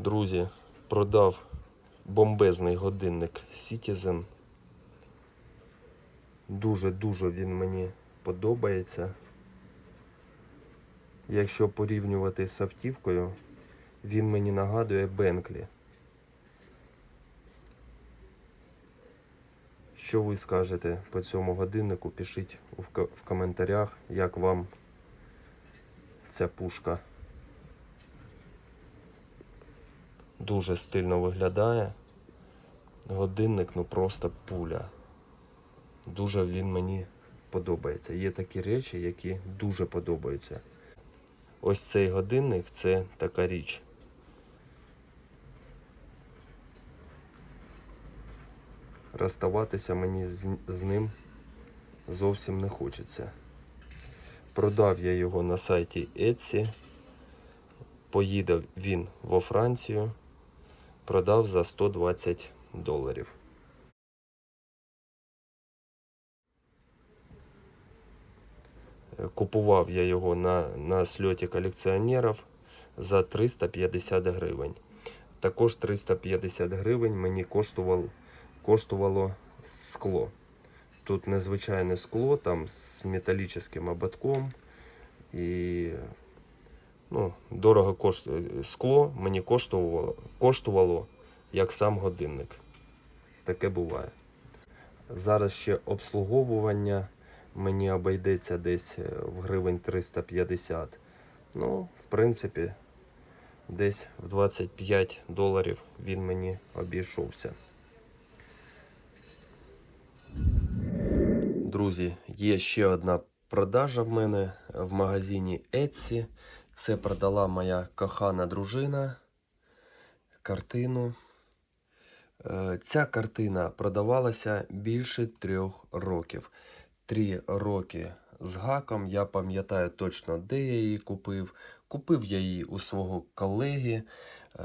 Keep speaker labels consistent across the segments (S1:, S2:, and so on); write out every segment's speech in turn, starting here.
S1: Друзі, продав бомбезний годинник Citizen. Дуже-дуже він мені подобається. Якщо порівнювати з автівкою, він мені нагадує Бенклі. Що ви скажете по цьому годиннику? Пишіть в коментарях, як вам ця пушка. Дуже стильно виглядає. Годинник, ну просто пуля. Дуже він мені подобається. Є такі речі, які дуже подобаються. Ось цей годинник це така річ. Розставатися мені з, ним зовсім не хочеться. Продав я його на сайті Etsy. Поїде він во Францію. Продав за 120 доларів. Купував я його на, на сльоті колекціонерів за 350 гривень. Також 350 гривень мені коштувало, коштувало скло. Тут незвичайне скло, там з металічним ободком. І ну, дорого коштує скло мені коштувало, коштувало як сам годинник. Таке буває. Зараз ще обслуговування мені обійдеться десь е, в гривень 350. Ну, в принципі, десь в 25 доларів він мені обійшовся. Друзі, є ще одна продажа в мене в магазині Etsy. Це продала моя кохана дружина картину. Е, Ця картина продавалася більше трьох років. Три роки з гаком. Я пам'ятаю точно, де я її купив. Купив я її у свого колеги е,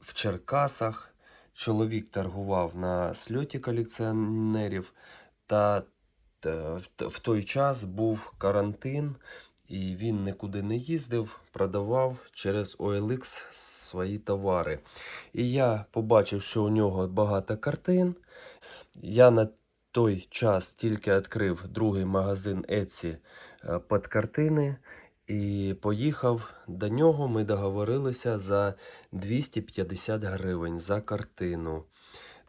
S1: в Черкасах. Чоловік торгував на сльоті колекціонерів, та т- в той час був карантин, і він нікуди не їздив, продавав через OLX свої товари. І я побачив, що у нього багато картин. Я на той час тільки відкрив другий магазин Etsy е, під картини. І поїхав до нього. Ми договорилися за 250 гривень за картину.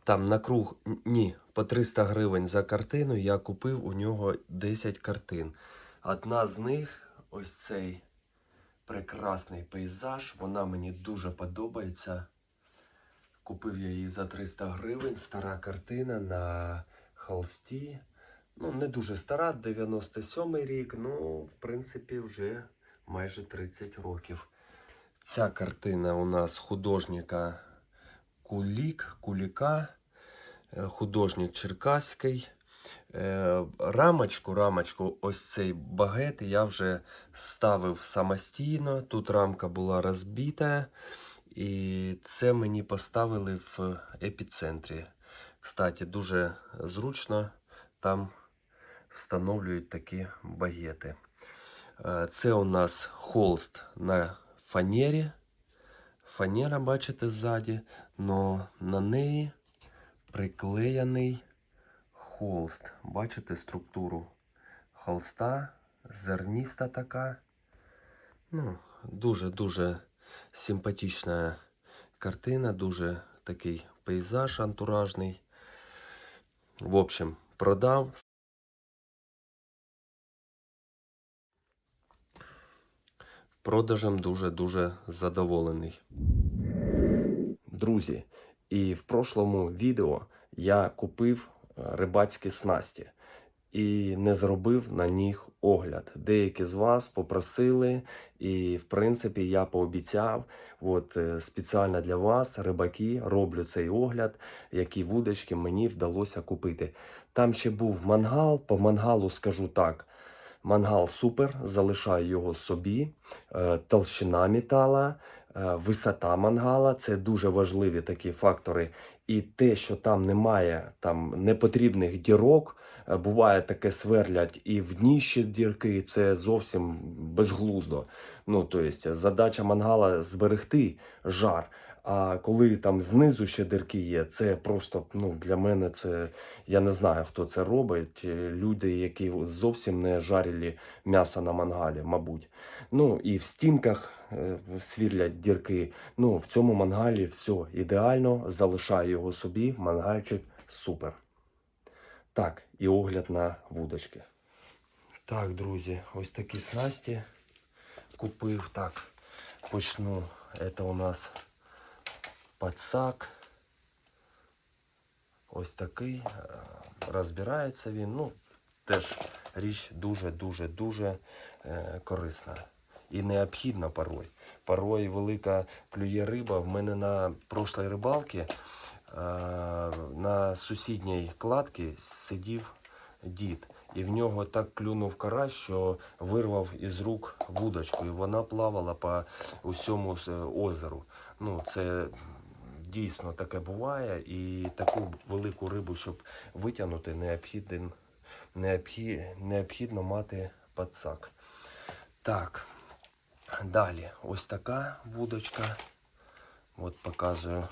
S1: Там на круг, ні, по 300 гривень за картину я купив у нього 10 картин. Одна з них, ось цей прекрасний пейзаж, вона мені дуже подобається. Купив я її за 300 гривень. Стара картина на холсті. Ну, не дуже стара, 97 рік, ну, в принципі, вже майже 30 років. Ця картина у нас художника Кулік, Куліка, е, художник Черкаський. Е, Рамочку, рамочку, ось цей багет я вже ставив самостійно. Тут рамка була розбита. І це мені поставили в епіцентрі. Кстати, дуже зручно там встановлюють такі багети. Е, Це у нас холст на фанері. Фанера, бачите, ззаді, но на неї приклеєний холст. Бачите структуру холста, зерніста така. Ну, дуже-дуже симпатична картина, дуже такий пейзаж антуражний. В общем, продав. Продажем дуже-дуже задоволений. Друзі, і в прошлому відео я купив рибацькі снасті і не зробив на них огляд. Деякі з вас попросили, і в принципі я пообіцяв. От е, спеціально для вас, рибаки, роблю цей огляд, які вудочки мені вдалося купити. Там ще був мангал. По мангалу скажу так. Мангал супер, залишаю його собі. Е, Толщина метала, висота мангала це дуже важливі такі фактори. І те, що там немає там непотрібних дірок, Е, Буває таке сверлять і в дні дірки, це зовсім безглуздо. Ну, тобто, задача мангала зберегти жар. А коли там знизу ще дирки є, це просто ну, для мене це я не знаю, хто це робить. Е, Люди, які зовсім не жарили м'ясо на мангалі, мабуть. Ну і в стінках е, свірлять дірки. Ну, в цьому мангалі все ідеально. Залишаю його собі. Мангальчик супер. Так, і огляд на вудочки. Так, друзі, ось такі снасті купив. Так, почну. Це у нас подсак. Ось такий. е, Розбирається він. Ну, теж річ дуже-дуже-дуже е, корисна. І необхідна порой. Порой велика клює риба. В мене на прошлій рибалці е, на сусідній кладці сидів дід. І в нього так клюнув карась, що вирвав із рук вудочку. І вона плавала по усьому озеру. Ну, це дійсно таке буває. І таку велику рибу, щоб витягнути, необхіден, необхід, необхідно мати пацак. Так, далі ось така вудочка. От показую е,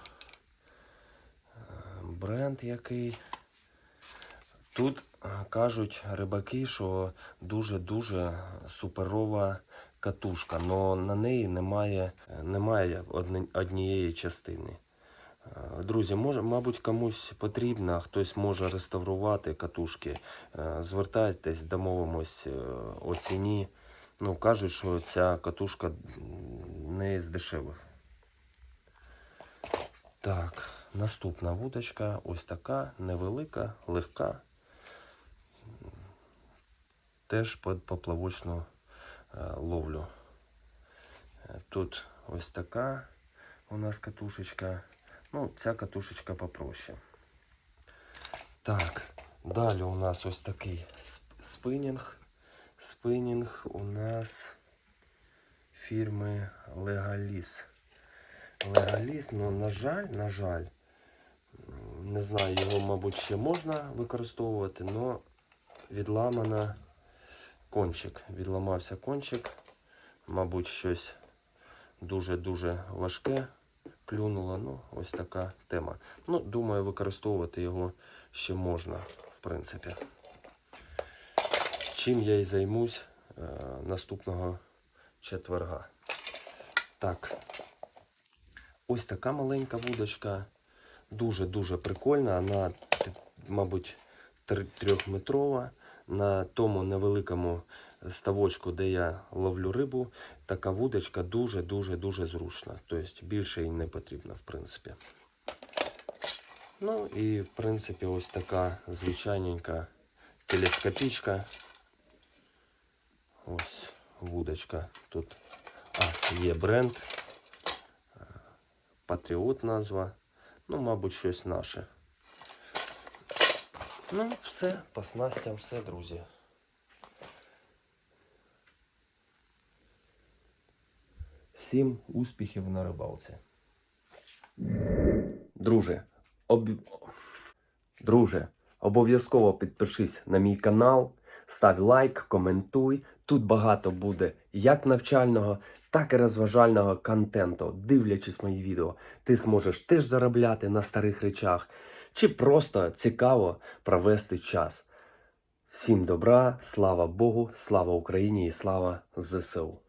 S1: бренд який. Тут е, кажуть рибаки, що дуже-дуже суперова катушка, але на неї немає, немає однієї частини. Е, Друзі, може, мабуть, комусь потрібно, хтось може реставрувати катушки. Е, Звертайтесь, домовимось е, о ціні. Ну, кажуть, що ця катушка не з дешевих. Так, наступна вудочка. Ось така невелика, легка. Теж під поплавочну ловлю. Тут ось така у нас катушечка. Ну, ця катушечка попроще. Так, далі у нас ось такий сп- спинінг. Спинінг у нас фірми Legalis. Legalis, ну, на жаль, на жаль, не знаю, його, мабуть, ще можна використовувати, але відламана кончик. Відламався кончик. Мабуть, щось дуже-дуже важке клюнуло. Ну, ось така тема. Ну, думаю, використовувати його ще можна, в принципі. Чим я і займусь е, наступного четверга. Так. Ось така маленька вудочка. Дуже-дуже прикольна. Вона, мабуть, трьохметрова. На тому невеликому ставочку, де я ловлю рибу, така вудочка дуже-дуже-дуже зручна. Тобто більше їй не потрібно, в принципі. Ну і в принципі ось така звичайненька телескопічка. Ось вудочка. Тут а, є бренд. Патріот назва. Ну, мабуть, щось наше. Ну, все, по снастям, все, друзі. Всім успіхів на рибалці. Друже, об... Друже, обов'язково підпишись на мій канал, став лайк, коментуй. Тут багато буде як навчального, так і розважального контенту. Дивлячись мої відео, ти зможеш теж заробляти на старих речах, чи просто цікаво провести час. Всім добра, слава Богу, слава Україні і слава ЗСУ.